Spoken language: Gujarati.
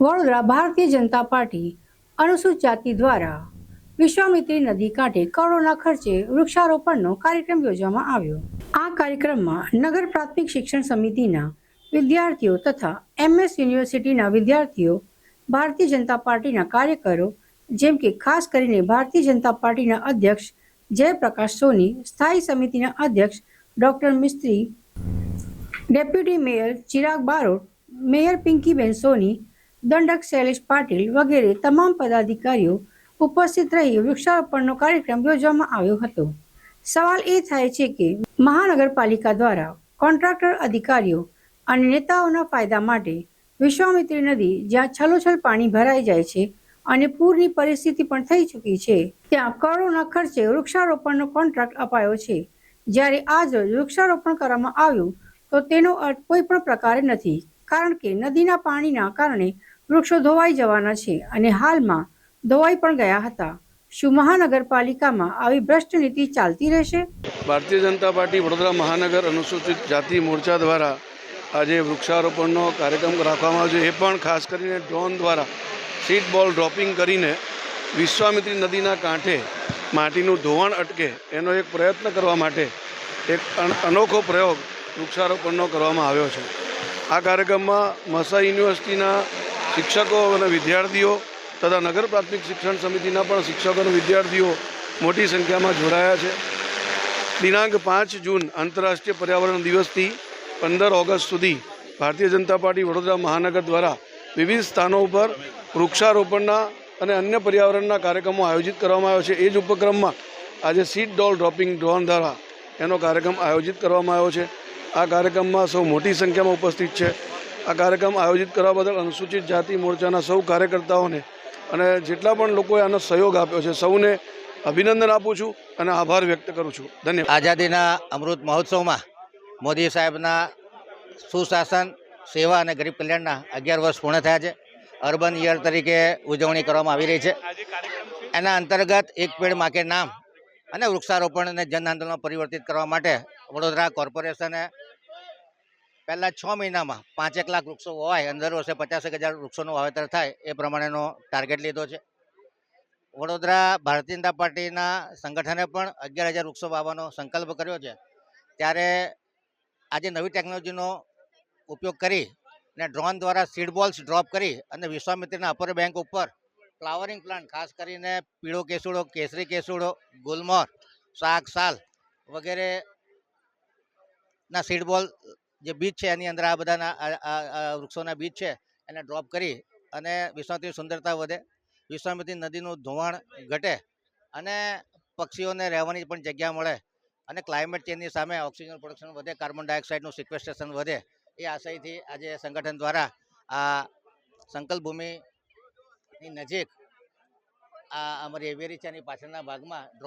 વડોદરા ભારતીય જનતા પાર્ટી અનુસૂચિત જાતિ દ્વારા વિશ્વામિત્રી નદી કાંઠે કરોડોના ખર્ચે વૃક્ષારોપણનો કાર્યક્રમ યોજવામાં આવ્યો. આ કાર્યક્રમમાં નગર પ્રાથમિક શિક્ષણ સમિતિના વિદ્યાર્થીઓ તથા એમએસ યુનિવર્સિટીના વિદ્યાર્થીઓ, ભારતીય જનતા પાર્ટીના કાર્યકરો, જેમ કે ખાસ કરીને ભારતીય જનતા પાર્ટીના અધ્યક્ષ જયપ્રકાશ સોની, સ્થાયી સમિતિના અધ્યક્ષ doctor Mistry deputy mayor Chirag Barot, mayor Pinkiben Soni દંડક શૈલેષ પાટીલ વગેરે તમામ પદાધિકારીઓ ઉપસ્થિત રહી વૃક્ષારોપણનો કાર્યક્રમ યોજવામાં આવ્યો હતો. સવાલ એ થાય છે કે મહાનગરપાલિકા દ્વારા કોન્ટ્રાક્ટર અધિકારીઓ અને નેતાઓના ફાયદા માટે વિશ્વામિત્રી નદી જ્યાં છલોછલ પાણી ભરાઈ જાય છે અને પૂરની પરિસ્થિતિ પણ થઈ ચૂકી છે, ત્યાં કરોડોના ખર્ચે વૃક્ષારોપણનો કોન્ટ્રાક્ટ અપાયો છે. જ્યારે આજ વૃક્ષારોપણ કરવામાં આવ્યું, તો તેનો અર્થ કોઈ પણ પ્રકારે નથી, કારણ કે નદીના પાણીના કારણે વૃક્ષો ધોવાઈ જવાના છે અને હાલમાં ધોવાઈ પણ ગયા હતા. શું મહાનગરપાલિકામાં આવી ભ્રષ્ટ નીતિ ચાલતી રહેશે? ભારતીય જનતા પાર્ટી વડોદરા મહાનગર અનુસૂચિત જાતિ મોરચા દ્વારા આજે વૃક્ષારોપણનો કાર્યક્રમ રાખવામાં આવ્યો છે. એ પણ ખાસ કરીને ડ્રોન દ્વારા સીટ બોલ ડ્રોપિંગ કરીને વિશ્વામિત્રી નદીના કાંઠે માટીનું ધોવાણ અટકે એનો એક પ્રયત્ન કરવા માટે એક અનોખો પ્રયોગ વૃક્ષારોપણનો કરવામાં આવ્યો છે. આ કાર્યક્રમમાં મસા યુનિવર્સિટીના શિક્ષકો અને વિદ્યાર્થીઓ તથા નગર પ્રાથમિક શિક્ષણ સમિતિના પણ શિક્ષકો અને વિદ્યાર્થીઓ મોટી સંખ્યામાં જોડાયા છે. દિનાંક પાંચ જૂન આંતરરાષ્ટ્રીય પર્યાવરણ દિવસથી પંદર ઓગસ્ટ સુધી ભારતીય જનતા પાર્ટી વડોદરા મહાનગર દ્વારા વિવિધ સ્થાનો ઉપર વૃક્ષારોપણના અને અન્ય પર્યાવરણના કાર્યક્રમો આયોજિત કરવામાં આવ્યો છે. એ જ ઉપક્રમમાં આજે સીટ ડોલ ડ્રોપિંગ ડ્રોન દ્વારા એનો કાર્યક્રમ આયોજિત કરવામાં આવ્યો છે. આ કાર્યક્રમમાં સૌ મોટી સંખ્યામાં ઉપસ્થિત છે. આ કાર્યક્રમ આયોજિત કરવા બદલ અનુસૂચિત જાતિ મોરચાના સૌ કાર્યકર્તાઓને અને જેટલા પણ લોકોએ આનો સહયોગ આપ્યો છે, સૌને અભિનંદન આપું છું અને આભાર વ્યક્ત કરું છું. ધન્યવાદ. આઝાદીના અમૃત મહોત્સવમાં મોદી સાહેબના સુશાસન, સેવા અને ગરીબ કલ્યાણના અગિયાર વર્ષ પૂર્ણ થયા છે. અર્બન યર તરીકે ઉજવણી કરવામાં આવી રહી છે. એના અંતર્ગત એક પેડ માકે નામ અને વૃક્ષારોપણને જન આંદોલનમાં પરિવર્તિત કરવા માટે વડોદરા કોર્પોરેશને પહેલાં છ મહિનામાં પાંચેક લાખ વૃક્ષો હોય અને દર વર્ષે પચાસેક હજાર વૃક્ષોનું વાવેતર થાય, એ પ્રમાણેનો ટાર્ગેટ લીધો છે. વડોદરા ભારતીય જનતા પાર્ટીના સંગઠને પણ અગિયાર હજાર વૃક્ષો વાવવાનો સંકલ્પ કર્યો છે. ત્યારે આજે નવી ટેકનોલોજીનો ઉપયોગ કરી અને ડ્રોન દ્વારા સીડ બોલ્સ ડ્રોપ કરી અને વિશ્વામિત્રીના અપર બેંક ઉપર ફ્લાવરિંગ પ્લાન્ટ ખાસ કરીને પીળો કેસુડો, કેસરી કેસુડો ગુલમોર શાક સાલ વગેરે ના સીડ બોલ જે બીજ છે, એની અંદર આ બધાના વૃક્ષોના બીજ છે, એને ડ્રોપ કરી અને વિશ્વામિત્રીની સુંદરતા વધે. વિશ્વામિત્રી નદીનું ધોવાણ ઘટે અને પક્ષીઓને રહેવાની પણ જગ્યા મળે અને ક્લાઇમેટ ચેન્જની સામે ઓક્સિજન પ્રોડક્શન વધે કાર્બન ડાયોક્સાઇડનું સિક્વેસ્ટ્રેશન વધે. એ આશયથી આજે સંગઠન દ્વારા આ સંકલ્પભૂમિની નજીક આ અમારી એવેરી છે, એની પાછળના ભાગમાં